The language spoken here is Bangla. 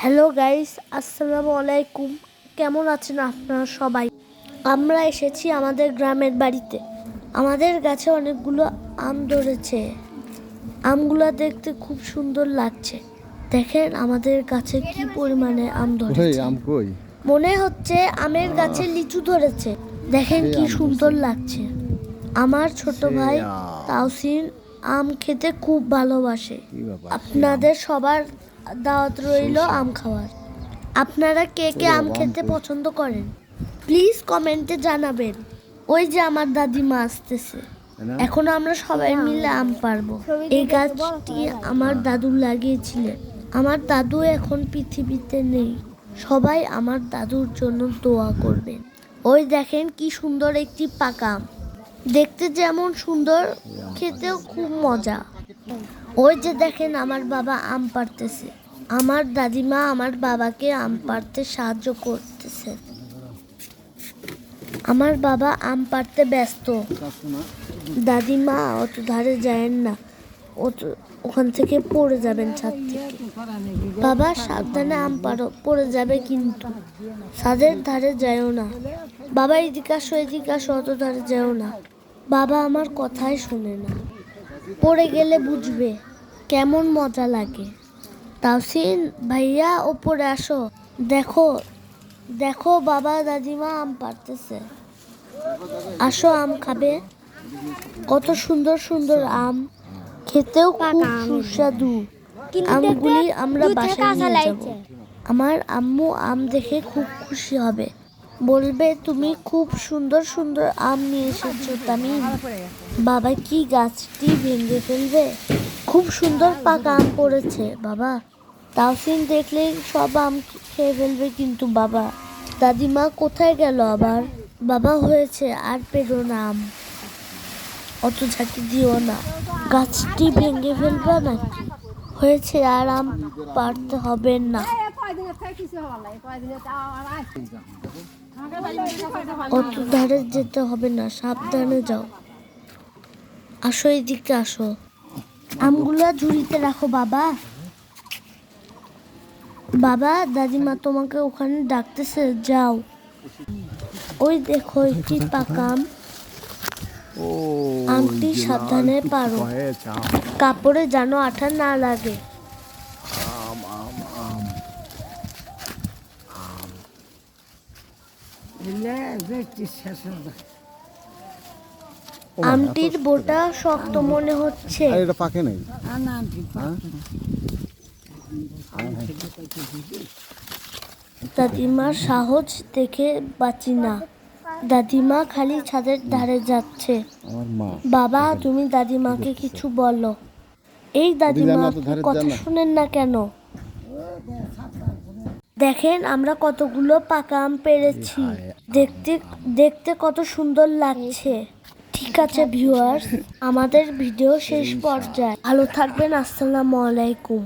হ্যালো গাইস আসসালামু আলাইকুম কেমন আছেন আপনারা সবাই? আমরা এসেছি আমাদের গ্রামের বাড়িতে। আমাদের গাছে অনেকগুলো আম ধরেছে। আমগুলো দেখতে খুব সুন্দর লাগছে। দেখেন আমাদের গাছে কি পরিমাণে আম ধরেছে। আম কই? মনে হচ্ছে আমের গাছে লিচু ধরেছে। দেখেন কি সুন্দর লাগছে। আমার ছোট ভাই। তাওসিন আম খেতে খুব ভালোবাসে। আপনাদের সবার দাওয়াত রইল আম খাওয়ার। আপনারা কে কে আম খেতে পছন্দ করেন প্লিজ কমেন্টে জানাবেন। ওই যে আমার দাদিমা আসতেছে? এখন আমরা সবাই মিলে আম পারব। এই গাছটি আমার দাদু লাগিয়েছিলেন। আমার দাদু এখন পৃথিবীতে নেই। সবাই আমার দাদুর জন্য দোয়া করবেন। ওই দেখেন কি সুন্দর একটি পাকা আম। দেখতে যেমন সুন্দর খেতেও খুব মজা। ওই যে দেখেন আমার বাবা আম পাড়তেছে। আমার দাদিমা আমার বাবাকে আম পাড়তে সাহায্য করতেছে। আমার বাবা আম পাড়তে ব্যস্ত। দাদিমা অত ধারে যায়েন না। অত ওখান থেকে পড়ে যাবেন ছাদ থেকে। বাবা সাবধানে আম পাড়ো, পড়ে যাবে কিন্তু। ছাদের ধারে যায়ও না। বাবা এদিকে আসো এদিকে আসো, অত ধারে যাও না। বাবা আমার কথাই শোনে না। পড়ে গেলে বুঝবে কেমন মজা লাগে। তাওসিন ভাইয়া ওপরে আসো। দেখো দেখো বাবা দাদিমা আম পারতেছে আসো আম খাবে। কত সুন্দর সুন্দর আম। খেতেও খুব সুস্বাদু। আমগুলি আমরা বাসায় নিয়ে যাব। আমার আম্মু আম দেখে খুব খুশি হবে। বলবে, তুমি খুব সুন্দর সুন্দর আম নিয়ে এসেছ, তামিম। বাবা কি গাছটি ভেঙে ফেলবে? খুব সুন্দর পাকা আম পড়েছে, বাবা। তাওসিন দেখলে সব আম খেয়ে ফেলবে কিন্তু বাবা। দাদিমা কোথায় গেল আবার? বাবা হয়েছে, আর পেরো না আম। অত ঝাঁকি দিও না। গাছটি ভেঙে ফেলবে নাকি? হয়েছে, আর আম পারতে হবে না। অত ধারে যেতে হবে না সাবধানে যাও। আসো এদিকে আসো। আমগুলা ঝুড়িতে রাখো বাবা। বাবা দাদিমা তোমাকে ওখানে ডাকতেছে যাও। ওই দেখো একটি পাকা আম। ও আমটি সাবধানে পারো। কাপড়ে যেন আঠা না লাগে আম আম আম ও মা, আমটির বোটা শক্ত মনে হচ্ছে। আর এটা পাকে নাই। হ্যাঁ? দাদিমার সাহস দেখে বাঁচি না। দাদিমা খালি ছাদের ধারে যাচ্ছে। বাবা তুমি দাদিমাকে কিছু বলো। এই দাদিমা কথা। শোনেন না কেন? দেখেন আমরা কতগুলো পাকা আম পেরেছি। দেখতে দেখতে কত সুন্দর লাগছে। ঠিক আছে ভিউয়ার্স আমাদের ভিডিও শেষ পর্যায়ে। ভালো থাকবেন আসসালামু আলাইকুম।